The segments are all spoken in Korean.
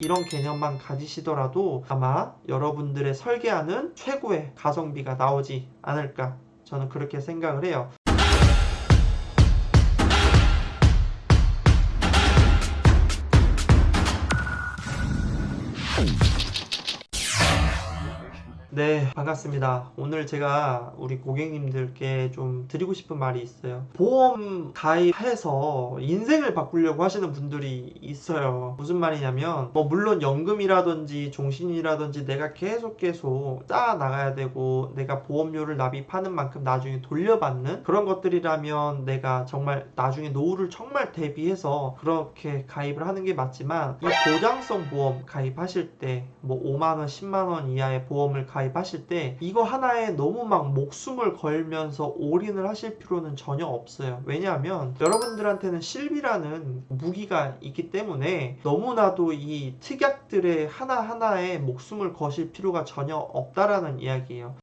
이런 개념만 가지시더라도 아마 여러분들의 설계하는 최고의 가성비가 나오지 않을까 저는 그렇게 생각을 해요. 네, 반갑습니다. 오늘 제가 우리 고객님들께 좀 드리고 싶은 말이 있어요. 보험 가입해서 인생을 바꾸려고 하시는 분들이 있어요. 무슨 말이냐면, 뭐, 물론 연금이라든지 종신이라든지 내가 계속 계속 쌓아 나가야 되고, 내가 보험료를 납입하는 만큼 나중에 돌려받는 그런 것들이라면 내가 정말 나중에 노후를 정말 대비해서 그렇게 가입을 하는 게 맞지만, 이 보장성 보험 가입하실 때, 뭐, 5만원, 10만원 이하의 보험을 가입 하실 때 이거 하나에 너무 막 목숨을 걸면서 올인을 하실 필요는 전혀 없어요. 왜냐하면 여러분들한테는 실비라는 무기가 있기 때문에 너무나도 이 특약들의 하나하나에 목숨을 거실 필요가 전혀 없다라는 이야기예요.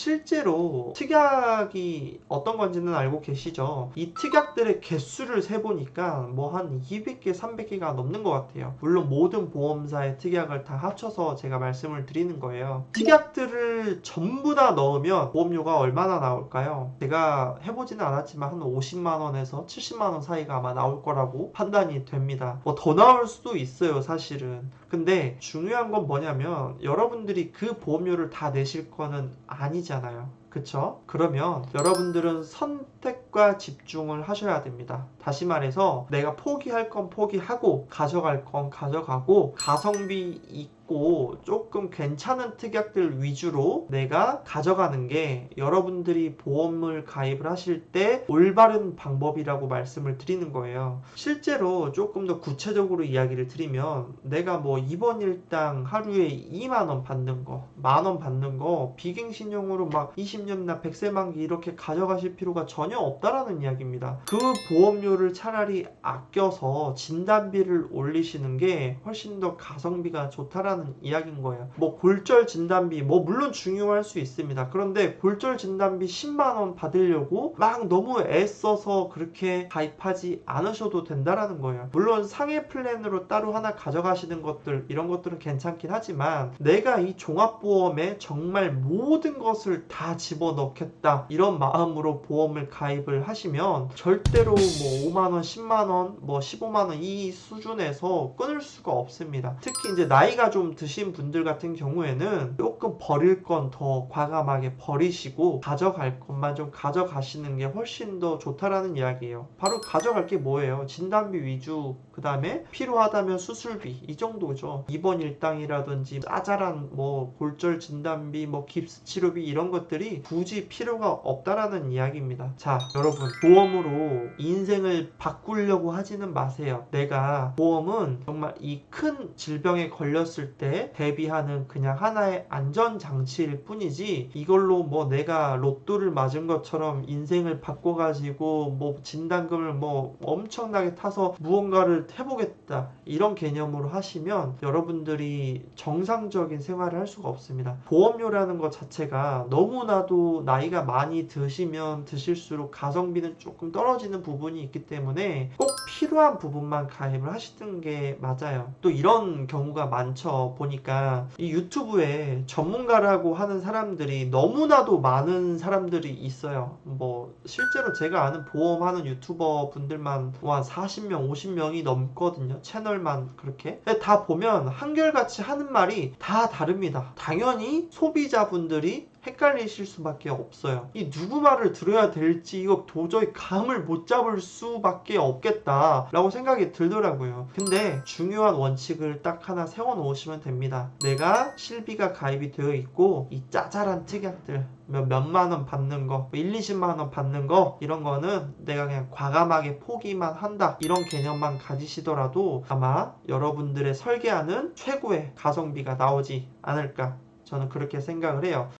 실제로 특약이 어떤 건지는 알고 계시죠? 이 특약들의 개수를 세보니까 뭐 한 200개, 300개가 넘는 것 같아요. 물론 모든 보험사의 특약을 다 합쳐서 제가 말씀을 드리는 거예요. 특약들을 전부 다 넣으면 보험료가 얼마나 나올까요? 제가 해보지는 않았지만 한 50만원에서 70만원 사이가 아마 나올 거라고 판단이 됩니다. 뭐 더 나올 수도 있어요, 사실은. 근데 중요한 건 뭐냐면 여러분들이 그 보험료를 다 내실 거는 아니 잖아요. 그쵸? 그러면 여러분들은 선택 과 집중을 하셔야 됩니다. 다시 말해서 내가 포기할 건 포기하고 가져갈 건 가져가고 가성비 있고 조금 괜찮은 특약들 위주로 내가 가져가는 게 여러분들이 보험을 가입을 하실 때 올바른 방법이라고 말씀을 드리는 거예요. 실제로 조금 더 구체적으로 이야기를 드리면 내가 뭐 이번 일당 하루에 2만 원 받는 거, 만 원 받는 거 비갱신용으로 막 20년이나 100세 만기 이렇게 가져가실 필요가 전혀 없 다라는 이야기입니다. 그 보험료를 차라리 아껴서 진단비를 올리시는 게 훨씬 더 가성비가 좋다라는 이야기인 거예요. 뭐 골절 진단비 뭐 물론 중요할 수 있습니다. 그런데 골절 진단비 10만 원 받으려고 막 너무 애써서 그렇게 가입하지 않으셔도 된다라는 거예요. 물론 상해 플랜으로 따로 하나 가져가시는 것들 이런 것들은 괜찮긴 하지만 내가 이 종합보험에 정말 모든 것을 다 집어넣겠다 이런 마음으로 보험을 가입을 하시면 절대로 뭐 5만원, 10만원, 뭐 15만원 이 수준에서 끊을 수가 없습니다. 특히 이제 나이가 좀 드신 분들 같은 경우에는 조금 버릴 건 더 과감하게 버리시고 가져갈 것만 좀 가져가시는 게 훨씬 더 좋다라는 이야기예요. 바로 가져갈 게 뭐예요? 진단비 위주, 그 다음에 필요하다면 수술비 이 정도죠. 입원 일당이라든지 짜잘한 뭐 골절 진단비, 뭐 깁스 치료비 이런 것들이 굳이 필요가 없다라는 이야기입니다. 자, 여러분 보험으로 인생을 바꾸려고 하지는 마세요. 내가 보험은 정말 이 큰 질병에 걸렸을 때 대비하는 그냥 하나의 안전 장치일 뿐이지 이걸로 뭐 내가 로또를 맞은 것처럼 인생을 바꿔가지고 뭐 진단금을 뭐 엄청나게 타서 무언가를 해보겠다 이런 개념으로 하시면 여러분들이 정상적인 생활을 할 수가 없습니다. 보험료라는 것 자체가 너무나도 나이가 많이 드시면 드실수록 가 성비는 조금 떨어지는 부분이 있기 때문에 꼭 필요한 부분만 가입을 하시는 게 맞아요. 또 이런 경우가 많죠. 보니까 이 유튜브에 전문가라고 하는 사람들이 너무나도 많은 사람들이 있어요. 뭐 실제로 제가 아는 보험하는 유튜버 분들만 뭐한 40명, 50명이 넘거든요. 채널만 그렇게. 다 보면 한결같이 하는 말이 다 다릅니다. 당연히 소비자분들이 헷갈리실 수밖에 없어요. 이 누구 말을 들어야 될지 이거 도저히 감을 못 잡을 수밖에 없겠다라고 생각이 들더라고요. 근데 중요한 원칙을 딱 하나 세워 놓으시면 됩니다. 내가 실비가 가입이 되어 있고 이 짜잘한 특약들 몇, 몇만 원 받는 거, 1, 20만 원 받는 거 이런 거는 내가 그냥 과감하게 포기만 한다. 이런 개념만 가지시더라도 아마 여러분들의 설계하는 최고의 가성비가 나오지 않을까 저는 그렇게 생각을 해요.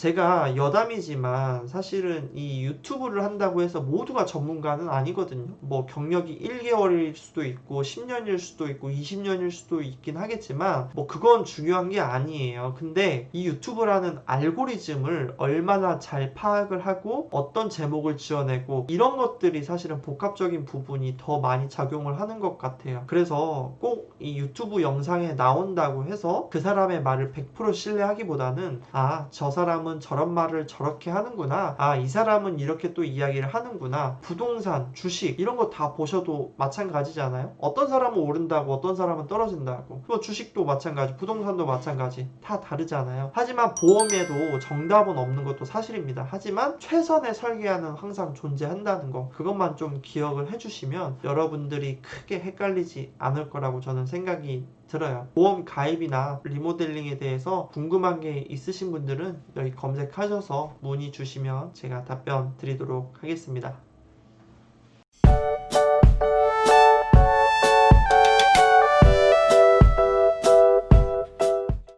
제가 여담이지만 사실은 이 유튜브를 한다고 해서 모두가 전문가는 아니거든요. 뭐 경력이 1개월일 수도 있고 10년일 수도 있고 20년일 수도 있긴 하겠지만 뭐 그건 중요한 게 아니에요. 근데 이 유튜브라는 알고리즘을 얼마나 잘 파악을 하고 어떤 제목을 지어내고 이런 것들이 사실은 복합적인 부분이 더 많이 작용을 하는 것 같아요. 그래서 꼭 이 유튜브 영상에 나온다고 해서 그 사람의 말을 100% 신뢰하기보다는 아, 저 사람은 저런 말을 저렇게 하는구나. 아, 이 사람은 이렇게 또 이야기를 하는구나. 부동산, 주식 이런 거 다 보셔도 마찬가지잖아요. 어떤 사람은 오른다고 어떤 사람은 떨어진다고. 뭐 주식도 마찬가지, 부동산도 마찬가지. 다 다르잖아요. 하지만 보험에도 정답은 없는 것도 사실입니다. 하지만 최선의 설계하는 항상 존재한다는 거. 그것만 좀 기억을 해주시면 여러분들이 크게 헷갈리지 않을 거라고 저는 생각이 들어요. 보험 가입이나 리모델링에 대해서 궁금한 게 있으신 분들은 여기 검색하셔서 문의 주시면 제가 답변 드리도록 하겠습니다.